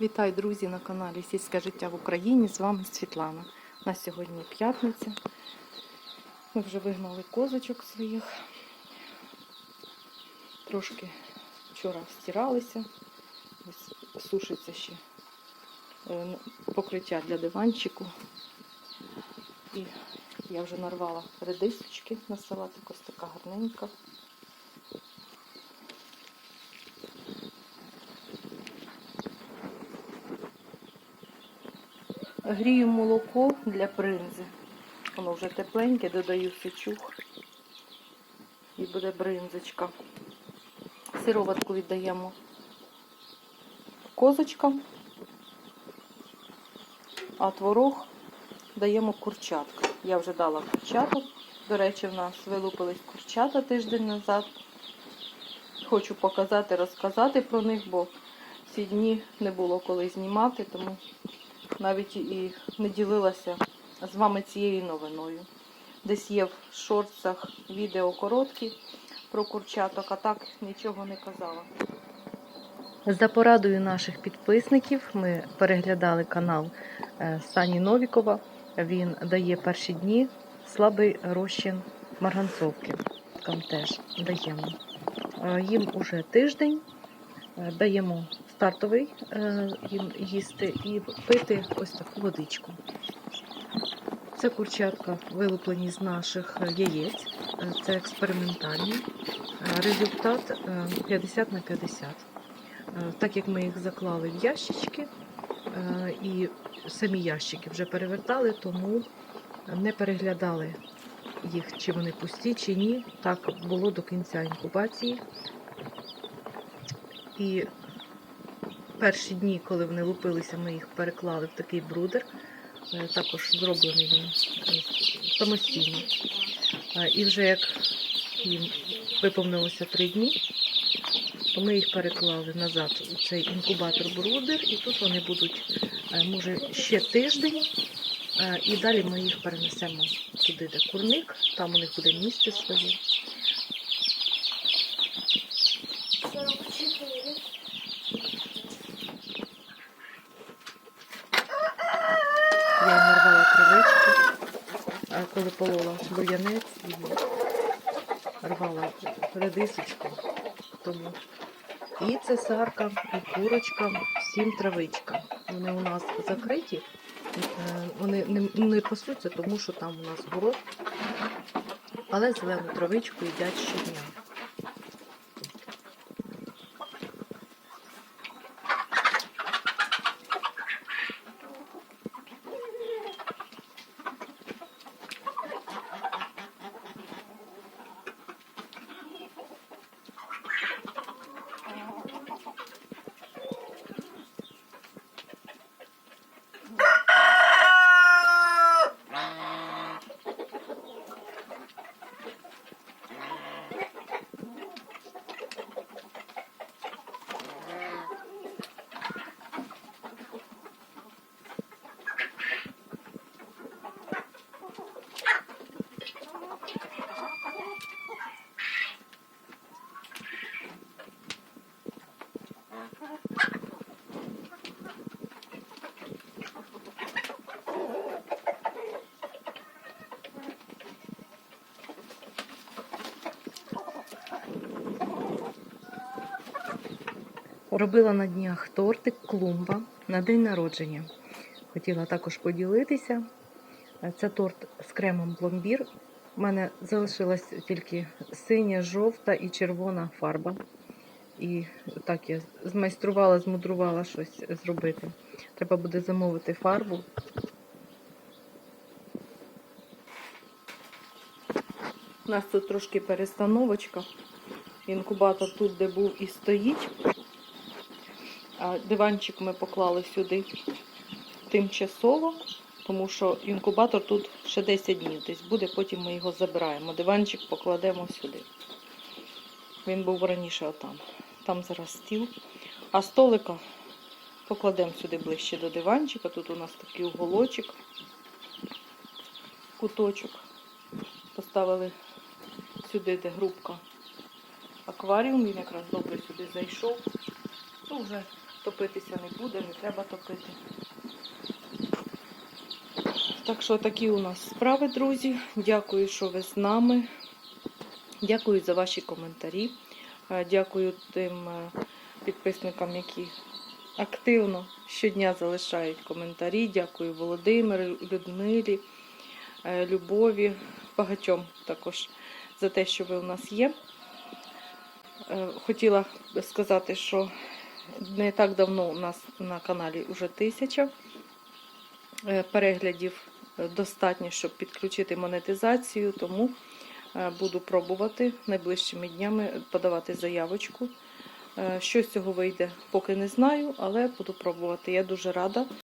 Вітаю, друзі, на каналі Сільське життя в Україні. З вами Світлана. На сьогодні п'ятниця. Ми вже вигнали козочок своїх. Трошки вчора стиралися. Ось сушиться ще е, покриття для диванчику. І я вже нарвала редисочки на салатик, ось така гарненька. Грію молоко для бринзи. Воно вже тепленьке, додаю сечух. І буде бринзочка. Сироватку віддаємо козочкам, а творог даємо курчаткам. Я вже дала курчаток. До речі, в нас вилупились курчата тиждень назад. Хочу показати, розказати про них, бо ці дні не було коли знімати, тому навіть і не ділилася з вами цією новиною. Десь є в шортсах відео короткі про курчаток, а так нічого не казала. За порадою наших підписників ми переглядали канал е, Сані Новікова. Він дає перші дні слабий розчин марганцовки. Там теж даємо. Е, Їм уже тиждень. Е, Даємо стартовий е, їм їсти і пити ось таку водичку. Це курчатка вилуплені з наших яєць. Е, Це експериментальні. Е, Результат е, 50 на 50. Е, Так як ми їх заклали в ящички і самі ящики вже перевертали, тому не переглядали їх, чи вони пусті, чи ні. Так було до кінця інкубації. І перші дні, коли вони лупилися, ми їх переклали в такий брудер. Е, Також зроблений він е, самостійно. Е, І вже як їм виповнилося три дні, то ми їх переклали назад у цей інкубатор брудер, і тут вони будуть, може, ще тиждень. І далі ми їх перенесемо туди, де курник, там у них буде місце своє. 44. Я їм нарвала травички, коли полола бур'янець і рвала редисочку. Тому і цесарка, і курочка, всім травичка. Вони у нас закриті. Е, Вони не, не пасуться, тому що там у нас город. Але зелену травичку їдять щодня. Робила на днях тортик клумба на день народження. Хотіла також поділитися. Це торт з кремом пломбір. У мене залишилась тільки синя, жовта і червона фарба. І так я змайструвала, змудрувала щось зробити. Треба буде замовити фарбу. У нас тут трошки перестановочка. Інкубатор тут, де був і стоїть. Диванчик ми поклали сюди тимчасово, тому що інкубатор тут ще 10 днів десь буде, потім ми його забираємо. Диванчик покладемо сюди. Він був раніше отам. Там зараз стіл. А столика покладемо сюди ближче до диванчика. Тут у нас такий уголочок, куточок. Поставили сюди, де грубка акваріум, він якраз добре сюди зайшов. Ну, вже топитися не буде, не треба топити. Так що такі у нас справи, друзі. Дякую, що ви з нами. Дякую за ваші коментарі. Е, Дякую тим е, підписникам, які активно щодня залишають коментарі. Дякую Володимиру, Людмилі, е, Любові, багатьом також за те, що ви у нас є. Хотіла сказати, що не так давно у нас на каналі вже тисяча е, переглядів е, достатньо, щоб підключити монетизацію, тому е, буду пробувати найближчими днями подавати заявочку. Що з цього вийде, поки не знаю, але буду пробувати. Я дуже рада,